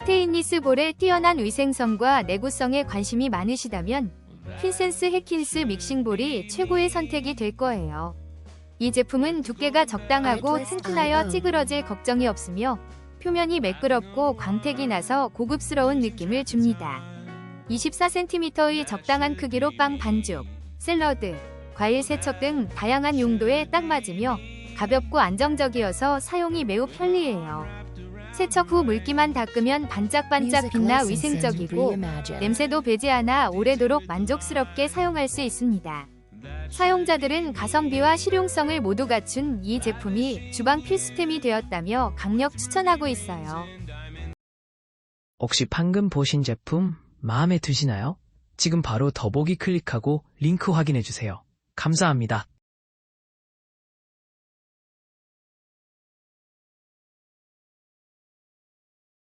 스테인리스 볼의 뛰어난 위생성과 내구성에 관심이 많으시다면 퀸센스 해킨스 믹싱볼이 최고의 선택이 될 거예요. 이 제품은 두께가 적당하고 튼튼하여 찌그러질 걱정이 없으며 표면이 매끄럽고 광택이 나서 고급스러운 느낌을 줍니다. 24cm의 적당한 크기로 빵 반죽, 샐러드, 과일 세척 등 다양한 용도에 딱 맞으며 가볍고 안정적이어서 사용이 매우 편리해요. 세척 후 물기만 닦으면 반짝반짝 빛나 위생적이고 냄새도 배지 않아 오래도록 만족스럽게 사용할 수 있습니다. 사용자들은 가성비와 실용성을 모두 갖춘 이 제품이 주방 필수템이 되었다며 강력 추천하고 있어요. 혹시 방금 보신 제품 마음에 드시나요? 지금 바로 더보기 클릭하고 링크 확인해주세요. 감사합니다.